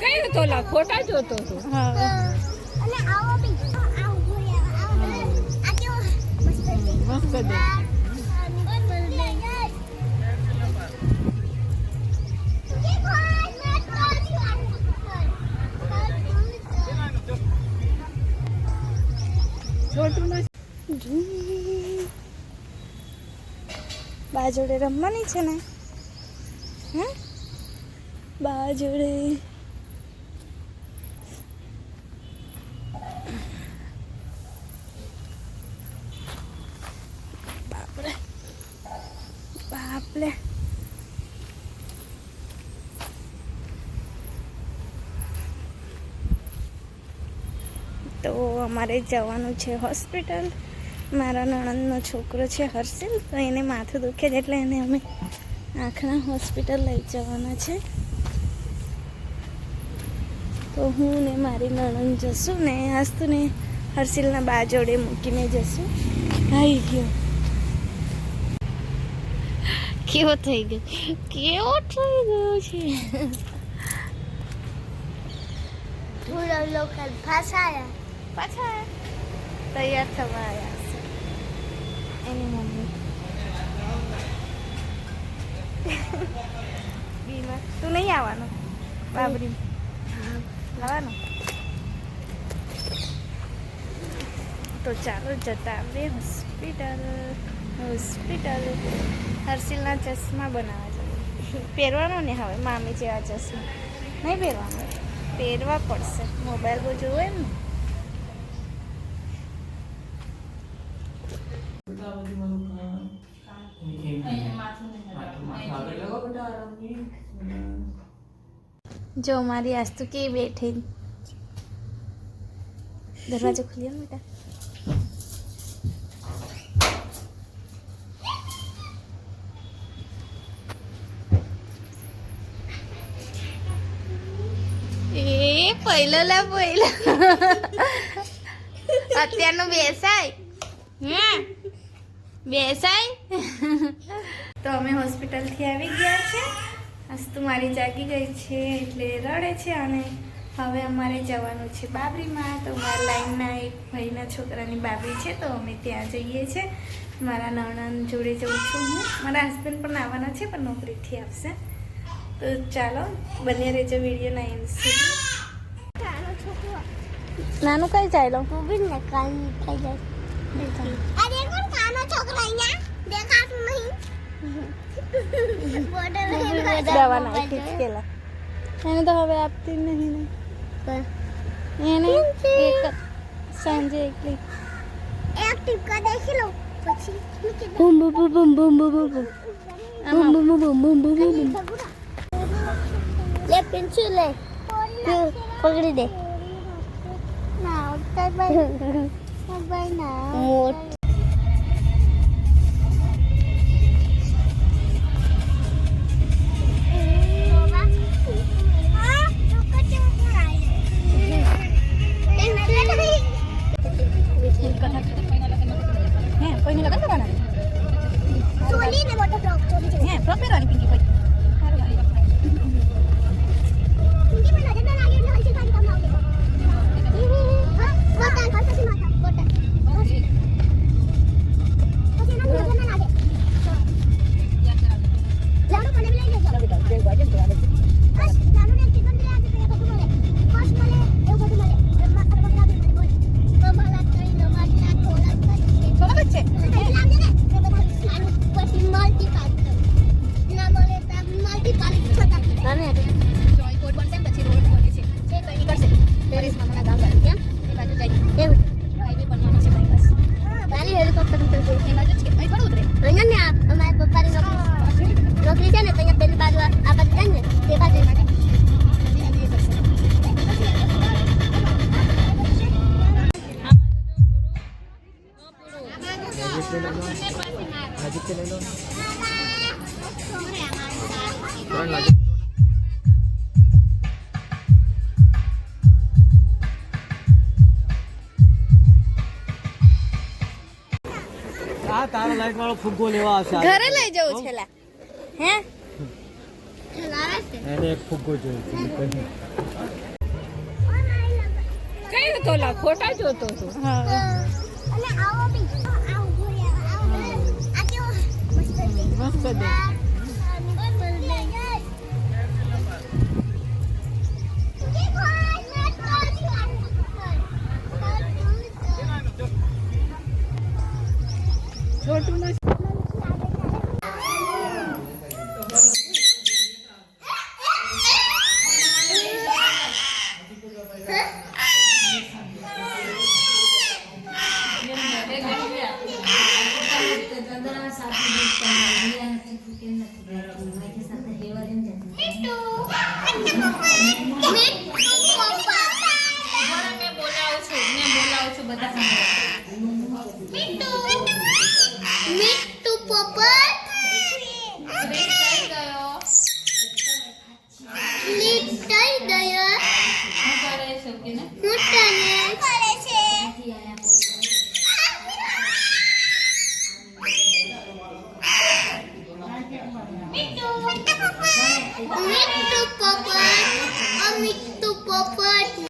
કઈ હતો લા ફોટા જોતો હતો મસ્ત બાજોડે રમવાની છે ને? હે? બાજોડે. તો અમારે જવાનું છે હોસ્પિટલ. મારા નણંદનો છોકરો છે હર્ષિલ, તો એને માથું દુખે છે એટલે એને અમે આંખના હોસ્પિટલ લઈ જવાના છે. તો હું ને મારી નણંદ જશું ને આસ્તુ ને હર્ષિલના બા જોડે મૂકીને જશું. આવી ગયો. કેવો થઈ ગયો? કેવો થઈ ગયો છે? ફસાયા પાછા તૈયાર થવા આવ્યા છે. એની મમ્મી. બીમાર. તું નહીં આવવાનો? બાબરી. આવવાનો? તો ચાલો જતા આવીએ હોસ્પિટલ. હોસ્પિટલ. હર્ષિલના ચશ્મા બનાવવા જોઈએ. પહેરવાનો ને હવે? મામી જેવા ચશ્મા. નહીં પહેરવાનો? પહેરવા પડશે. મોબાઈલ બહુ જોવે ને? જો મારી આસ્તુ કેવી બેઠી. દરવાજો ખુલ્યો બેટા? એ પહેલો લા પહેલો અત્યારનું બેસાય. હમ. બેસાય તો અમે હોસ્પિટલથી આવી ગયા છે. અસ્તુ મારી જાગી ગઈ છે એટલે રડે છે અને હવે અમારે જવાનું છે બાબરીમાં. તો મારા લાઈનના એક ભાઈના છોકરાની બાબરી છે તો અમે ત્યાં જઈએ છીએ મારા નણંદ જોડે જઉં છું હું. મારા હસબન્ડ પણ આવવાના છે પણ નોકરીથી આવશે. તો ચાલો બને રહેજો વિડીયોના એન્ડ સુધી. નાનું કઈ જાય લો બી ને કાન થઈ જાય. દવા નાખી જ એને તો હવે આપતી નહીં ને એને એક સાંજે એકલી એક ટીપકા દેખી લો પછી બૂમ બૂમ બૂમ બૂમ બૂમ બૂમ બૂમ બૂમ બૂમ બૂમ બૂમ બૂમ લે પેન્સિલ લે પકડી દે ના ઉત્તર What? નાને જોય કોટ બનશે પછી રોડ બને છે. છે તો નીકળશે પેરિસ મને ગામ ગાડી કેમ એ બાજુ જાય હાઈવે બનવાનો છે બાયપાસ હેલિકોપ્ટર એ બાજુ જ કે અહીં થોડું ઉતરે અહીંયા ને આ અમારા પપ્પાની નોકરી. નોકરી છે ને તો અહીંયા પેલી બાજુ આ બાજુ જાય ને તે બાજુ. તારા લાઈટ વાળો ફુગ્ગો લેવા આવશે ઘરે લઈ જવું છે લા. હે? છે એને એક ફુગ્ગો જોઈએ છે કઈ તો લા ફોટા જોતો હતો. હા. અને આવો બી. આવો આ કેવો મસ્ત છે. મસ્ત દે Terima kasih.